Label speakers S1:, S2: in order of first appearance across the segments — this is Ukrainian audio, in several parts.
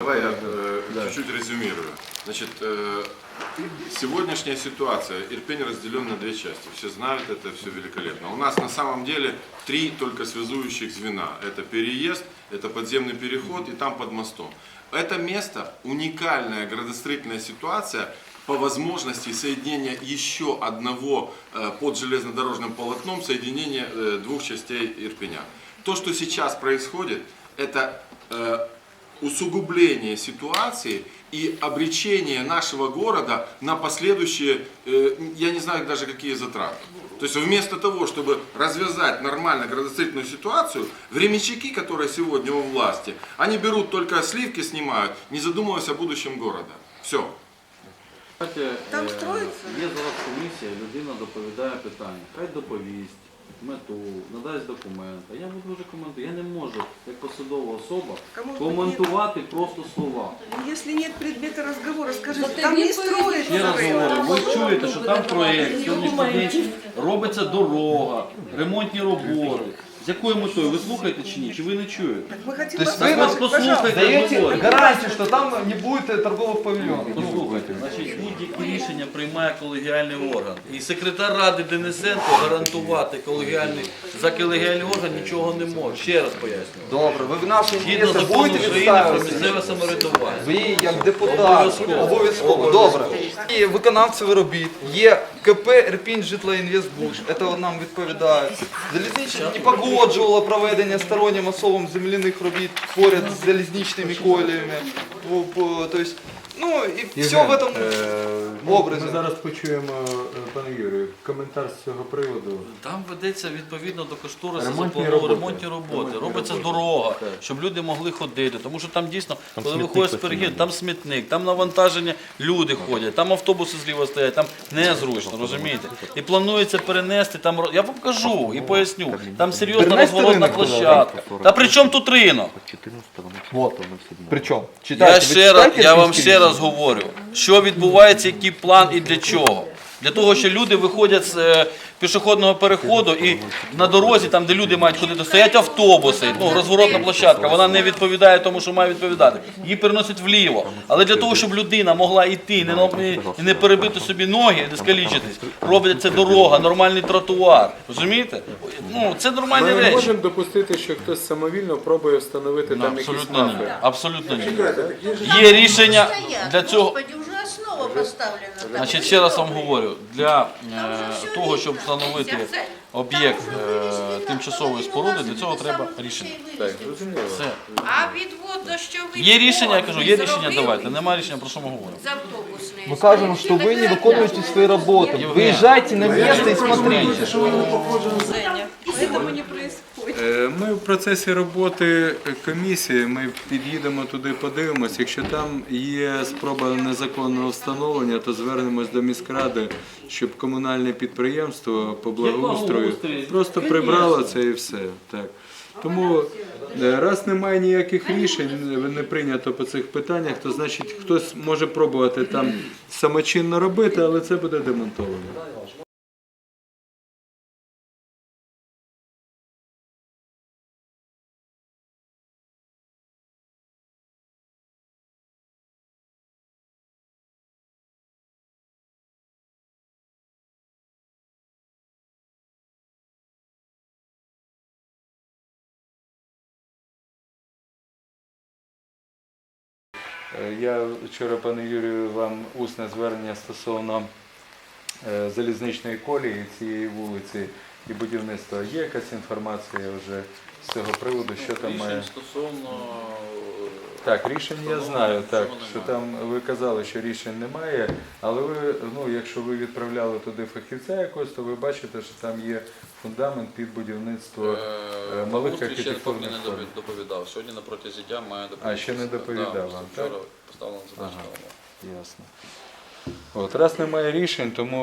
S1: Давай я э, чуть-чуть резюмирую. Значит, э, сегодняшняя ситуация, Ирпень разделен на две части. Все знают это, все великолепно. У нас на самом деле три только связующих звена. Это переезд, это подземный переход и там под мостом. Это место уникальная градостроительная ситуация по возможности соединения еще одного э, под железнодорожным полотном, соединения двух частей Ирпеня. То, что сейчас происходит, это усугубление ситуации и обречение нашего города на последующие, э, я не знаю даже какие затраты. То есть вместо того, чтобы развязать нормально градостроительную ситуацию, временщики, которые сегодня у власти, они берут только сливки, снимают, не задумываясь о будущем города. Все.
S2: Знаєте,
S3: Там
S2: е,
S3: строїться?
S2: Є зараз комісія, людина доповідає питання. Хай доповість, Мету, надасть документ. А я буду вже коментувати. Я не можу, як посадова особа, коментувати просто слова.
S3: Якщо Если нет предмета разговора, скажите, там не строится.
S2: Ще раз говорю, ви чуєте, що там проєкт сьогоднішній день робиться дорога, ремонтні роботи. З якою метою? Ви слухаєте чи ні? Чи ви не чуєте?
S3: Мы хотим
S4: То есть
S3: вас
S4: вы
S2: нас
S3: послушать, пожалуйста.
S2: послушайте.
S4: Даете гарантию, что там не будет э, торговых павильонов.
S2: Послухайте, значить будь-які рішення приймає колегіальний орган. І секретар ради Денисенко гарантувати колегіальний за колегіальний орган нічого не може. Ще раз пояснюю.
S4: Добре, ви в наші
S2: Згідно
S4: інтереси
S2: закону
S4: будете
S2: України про
S4: відставити?
S2: місцеве самоврядування.
S4: Ви як депутат,
S2: Обов'язково.
S4: обов'язково. Добре. І виконавцеві робіт. Є КП Ірпінь Житлоінвестбуш. Це нам відповідає. Залізнична не погоджувала проведення стороннім особам земляних робіт поряд з залізничними коліями. По- по- То есть, ну і все в этом
S5: Е,
S4: образі.
S5: Ми зараз почуємо, е, пане Юрію, коментар з цього приводу.
S2: Там ведеться відповідно до кошторису
S5: Ремонтні
S2: заплановано
S5: роботи.
S2: ремонтні роботи. Робиться
S5: роботи.
S2: дорога,
S5: Так.
S2: щоб люди могли ходити. Тому що там дійсно, коли виходять з перегін, там смітник, там навантаження, люди ходять, там автобуси зліва стоять, там незручно, розумієте? І планується перенести там. Я вам покажу і поясню. Там серйозна розворотна площадка. Та при чому тут ринок?
S4: Вот. Причому?
S2: Я
S4: Читайте, ви
S2: ще раз, раз говорю, що відбувається, який план і для чого. Для того, що люди виходять з е, пішохідного переходу і на дорозі, там де люди мають ходити, стоять автобуси, ну розворотна площадка, вона не відповідає тому, що має відповідати. Її переносять вліво. Але для того, щоб людина могла йти і не, не перебити собі ноги, не скалічитись, робиться дорога, нормальний тротуар. Розумієте? Ну це нормальні
S5: Ми не
S2: речі.
S5: можемо допустити, що хтось самовільно пробує встановити
S2: Ну,
S5: там якісь
S2: Абсолютно ні. Абсолютно ні. Є рішення для цього.
S6: Поставлена. там.
S2: Значить, ще раз вам говорю, для е, того, щоб встановити об'єкт е, тимчасової споруди, для цього треба рішення.
S5: Так, зрозуміло.
S2: Все.
S6: А відвод дощовий
S2: Є рішення, я кажу, є рішення, давайте. Немає рішення, про що ми говоримо.
S6: з автобусної.
S4: Ми кажемо, що ви не виконуєте свої роботи. Виїжджайте на місце і смотрите.
S3: Поэтому не.
S5: Е, Ми в процесі роботи комісії, ми під'їдемо туди, подивимось. Якщо там є спроба незаконного встановлення, то звернемось до міськради, щоб комунальне підприємство по благоустрою просто прибрало це і все. Так. Тому е, раз немає ніяких рішень, не прийнято по цих питаннях, то значить хтось може пробувати там самочинно робити, але це буде демонтовано. Я вчора, пане Юрію, вам усне звернення стосовно е, залізничної колії цієї вулиці і будівництва. Є якась інформація вже з цього приводу, що там має?
S2: Стосовно
S5: Так, рішень я знаю, так, що там ви казали, що рішень немає, але ви, ну, якщо ви відправляли туди фахівця якогось, то ви бачите, що там є фундамент під будівництво. е, малих
S2: Устрій ще не доповідав. Сьогодні на протязі дня має доповідати.
S5: А, ще не доповідав
S2: Да,
S5: вам,
S2: Вчора
S5: так?
S2: поставлено задачу.
S5: Ага. Ясно. От, раз немає рішень, тому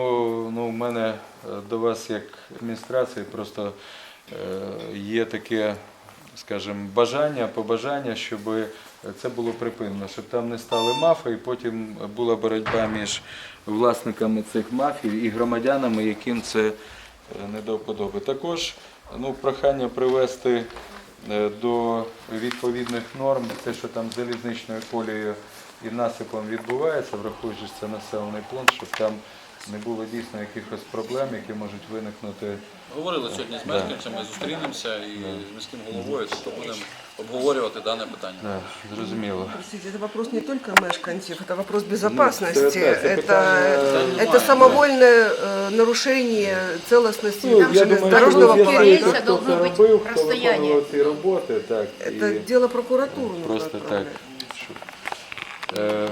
S5: ну, в мене е, до вас як адміністрації просто е, є таке, скажімо, бажання, побажання, щоб це було припинено, щоб там не стали мафи, і потім була боротьба між власниками цих мафій і громадянами, яким це е, не до вподоби. Також ну, прохання привести е, до відповідних норм, те, що там залізничною колією і насипом відбувається, враховуючи це населений пункт, щоб там не було дійсно якихось проблем, які можуть виникнути.
S2: Говорили сьогодні з мешканцями, зустрінемося і з міським головою, тобто будемо обговорювати дане питання.
S5: Да, зрозуміло.
S3: Простите, это вопрос не только мешканцев, это вопрос безопасности.
S5: Ну, это- это
S3: это,
S5: питание-
S3: это самовольное э, нарушение целостности
S5: Ну, я
S3: желез-
S5: думаю,
S3: дорожного
S5: що
S3: периметра.
S5: з'ясується, хто
S6: должно
S5: це
S6: быть
S5: робив, хто
S6: расстояние.
S5: виконував ці роботи, так,
S3: Это
S5: і
S3: дело прокуратуры нужно
S5: просто так.
S3: отправлять.
S5: щоб, е,